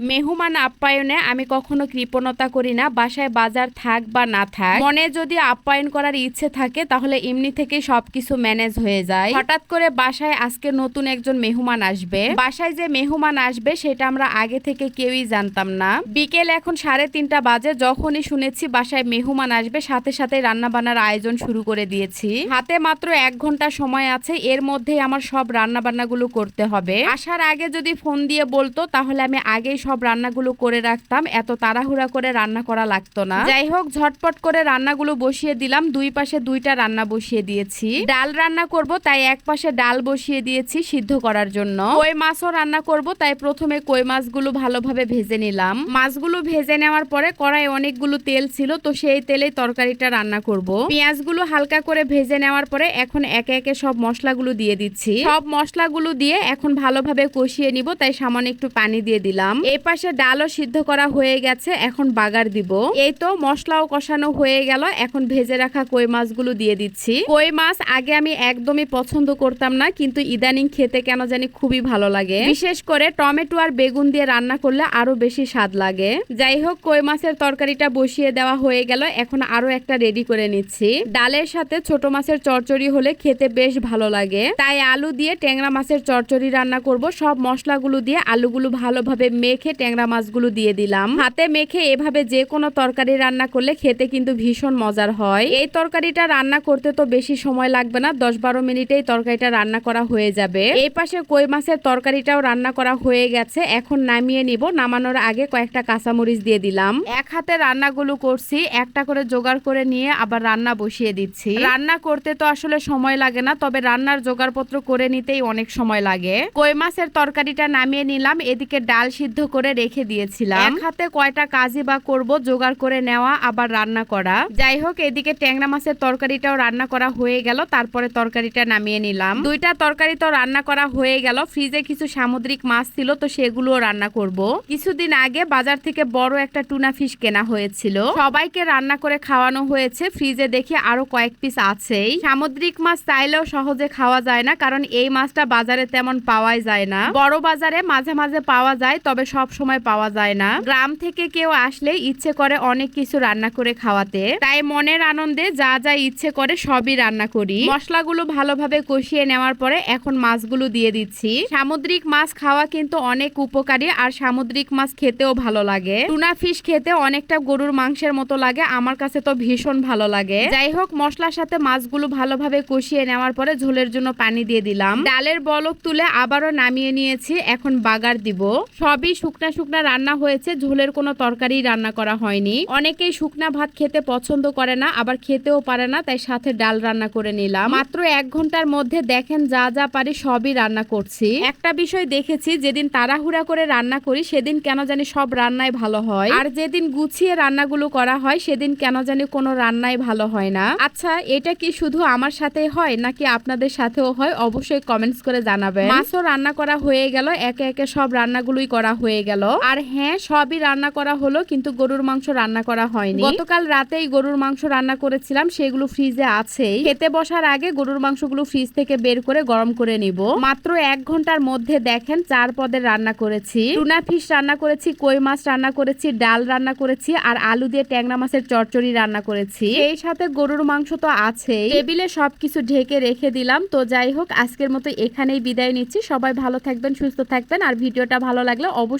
মেহমান আপ্যায়নে আমি কখনো কৃপণতা করি না, বাসায় বাজার থাক বা না থাক। মনে যদি আপ্যায়ন করার ইচ্ছে থাকে, তাহলে এমনি থেকে সবকিছু ম্যানেজ হয়ে যায়। হঠাৎ করে বাসায় আজকে নতুন একজন মেহমান আসবে। বাসায় যে মেহমান আসবে, সেটা আমরা আগে থেকে কেউই জানতাম না। বিকেল এখন সাড়ে তিনটা বাজে, যখনই শুনেছি বাসায় মেহমান আসবে, সাথে সাথে রান্না বান্নার আয়োজন শুরু করে দিয়েছি। হাতে মাত্র এক ঘণ্টা সময় আছে, এর মধ্যেই আমার সব রান্না বান্নাগুলো করতে হবে। আসার আগে যদি ফোন দিয়ে বলতো, তাহলে আমি আগেই সব রান্নাগুলো করে রাখতাম, এত তাড়াহুড়া করে রান্না করা লাগতো না। যাই হোক, ঝটপট করে রান্নাগুলো বসিয়ে দিলাম, দুই পাশে দুইটা রান্না বসিয়ে দিয়েছি। ডাল রান্না করব, তাই এক পাশে ডাল বসিয়ে দিয়েছি সিদ্ধ করার জন্য। কই মাছও রান্না করব, তাই প্রথমে কই মাছগুলো ভালোভাবে ভেজে নিলাম। মাছগুলো ভেজে নেওয়ার পরে কড়াই অনেকগুলো তেল ছিল, তো সেই তেলেই তরকারিটা রান্না করব। পেঁয়াজগুলো হালকা করে ভেজে নেওয়ার পরে এখন একে একে সব মশলাগুলো দিয়ে দিচ্ছি। সব মশলাগুলো দিয়ে এখন ভালোভাবে কষিয়ে নিব, তাই সামান্য একটু পানি দিয়ে দিলাম। এই পাশে ডালও সিদ্ধ করা হয়ে গেছে, এখন বাগার দিব। এই তো মশলাও কষানো হয়ে গেল, এখন ভেজে রাখা কই মাছগুলো দিয়ে দিচ্ছি। কই মাছ আগে আমি একদমই পছন্দ করতাম না, কিন্তু ইদানিং খেতে কেন জানি খুবই ভালো লাগে। বিশেষ করে টমেটো আর বেগুন দিয়ে রান্না করলে আরও বেশি স্বাদ লাগে। যাই হোক, কই মাছের তরকারিটা বসিয়ে দেওয়া হয়ে গেল, এখন আরও একটা রেডি করে নিচ্ছি। ডালের সাথে ছোট মাছের চচ্চড়ি হলে খেতে বেশ ভালো লাগে। তাই আলু দিয়ে ট্যাংরা মাছের চচ্চড়ি রান্না করব, সব মশলাগুলো দিয়ে আলুগুলো ভালোভাবে মেখে ট্যাংরা মাছগুলো দিয়ে দিলাম। হাতে মেখে এভাবে যে কোনো তরকারি রান্না করলে খেতে কিন্তু ভীষণ মজার হয়। এই তরকারিটা রান্না করতে তো বেশি সময় লাগবে না দশ বারো মিনিটেই তরকারিটা রান্না করা হয়ে যাবে। এই পাশে কই মাছের তরকারিটাও রান্না করা হয়ে গেছে। এখন নামিয়ে নিব। নামানোর আগে কয়েকটা কাঁচামরিচ দিয়ে দিলাম। এক হাতে রান্নাগুলো করছি, একটা করে জোগাড় করে নিয়ে আবার রান্না বসিয়ে দিচ্ছি। রান্না করতে তো আসলে সময় লাগে না, তবে রান্নার জোগাড়পত্র করে নিতেই অনেক সময় লাগে। কই মাছের তরকারিটা নামিয়ে নিলাম। এদিকে ডাল সিদ্ধ করে রেখে দিয়েছিলাম। এক হাতে কয়টা কাজই বা করব জোগাড় করে নেওয়া আবার রান্না করা। যাই হোক এদিকে ট্যাংরা মাছের তরকারিটাও রান্না করা হয়ে গেল তারপরে তরকারিটা নামিয়ে নিলাম। দুইটা তরকারি তো রান্না করা হয়ে গেল ফ্রিজে কিছু সামুদ্রিক মাছ ছিল তো সেগুলোও রান্না করব। কিছুদিন আগে বাজার থেকে বড় একটা টুনা ফিশ কেনা হয়েছিল। সবাইকে রান্না করে খাওয়ানো হয়েছে ফ্রিজে দেখি আরও কয়েক পিস আছেই। সামুদ্রিক মাছ চাইলেও সহজে খাওয়া যায় না কারণ এই মাছটা বাজারে তেমন পাওয়াই যায় না। বড় বাজারে মাঝে মাঝে পাওয়া যায় তবে সব সময় পাওয়া যায় না। গ্রাম থেকে কেউ আসলে ইচ্ছে করে অনেক কিছু রান্না করে খাওয়াতে। তাই মনের আনন্দে যা যা ইচ্ছে করে সবই রান্না করি। মশলাগুলো ভালোভাবে কষিয়ে নেওয়ার পরে এখন মাছগুলো দিয়ে দিচ্ছি। সামুদ্রিক মাছ খাওয়া কিন্তু অনেক উপকারী আর সামুদ্রিক মাছ খেতেও ভালো লাগে। টুনা ফিশ খেতে অনেকটা গরুর মাংসের মতো লাগে। আমার কাছে তো ভীষণ ভালো লাগে। যাই হোক, মশলার সাথে মাছগুলো ভালোভাবে কষিয়ে নেওয়ার পরে ঝোলের জন্য পানি দিয়ে দিলাম। ডালের বলক তুলে আবারও নামিয়ে নিয়েছি। এখন বাগার দিব। সবই শুকনা শুকনা রান্না হয়েছে, ঝোলের কোনো তরকারি রান্না করা হয়নি। অনেকেই শুকনা ভাত খেতে পছন্দ করে না, আবার খেতেও পারে না, তাই সাথে ডাল রান্না করে নিলাম। মাত্র এক ঘণ্টার মধ্যে দেখেন যা যা পারি সবই রান্না করছি। একটা বিষয় দেখেছি, যেদিন তাড়াহুড়া করে রান্না করি, সেদিন কেন জানি সব রান্নাই ভালো হয়। আর যেদিন গুছিয়ে রান্নাগুলো করা হয়, সেদিন কেন জানি কোনো রান্নাই ভালো হয় না। আচ্ছা এটা কি শুধু আমার সাথে হয়, নাকি আপনাদের সাথেও হয়? অবশ্যই কমেন্টস করে জানাবেন। মাছও রান্না করা হয়ে গেল, একে একে সব রান্নাগুলোই করা হয়ে গেল। আর হ্যাঁ সবই রান্না করা হলো, কিন্তু গরুর মাংস রান্না করা হয়নি। গতকাল রাতেই গরুর মাংস রান্না করেছিলাম, সেগুলো ফ্রিজে আছেই। খেতে বসার আগে গরুর মাংসগুলো ফ্রিজ থেকে বের করে গরম করে নিব। মাত্র এক ঘণ্টার মধ্যে দেখেন চার পদের রান্না করেছি। টুনা ফিশ রান্না করেছি, কই মাছ রান্না করেছি, ডাল রান্না করেছি, আর আলু দিয়ে ট্যাংরা মাছের চচ্চড়ি রান্না করেছি। এই সাথে গরুর মাংস তো আছেই। টেবিলে সবকিছু ঢেকে রেখে দিলাম। তো যাই হোক, আজকের মতো এখানেই বিদায় নিচ্ছি। সবাই ভালো থাকবেন, সুস্থ থাকবেন। আর ভিডিওটা ভালো লাগলে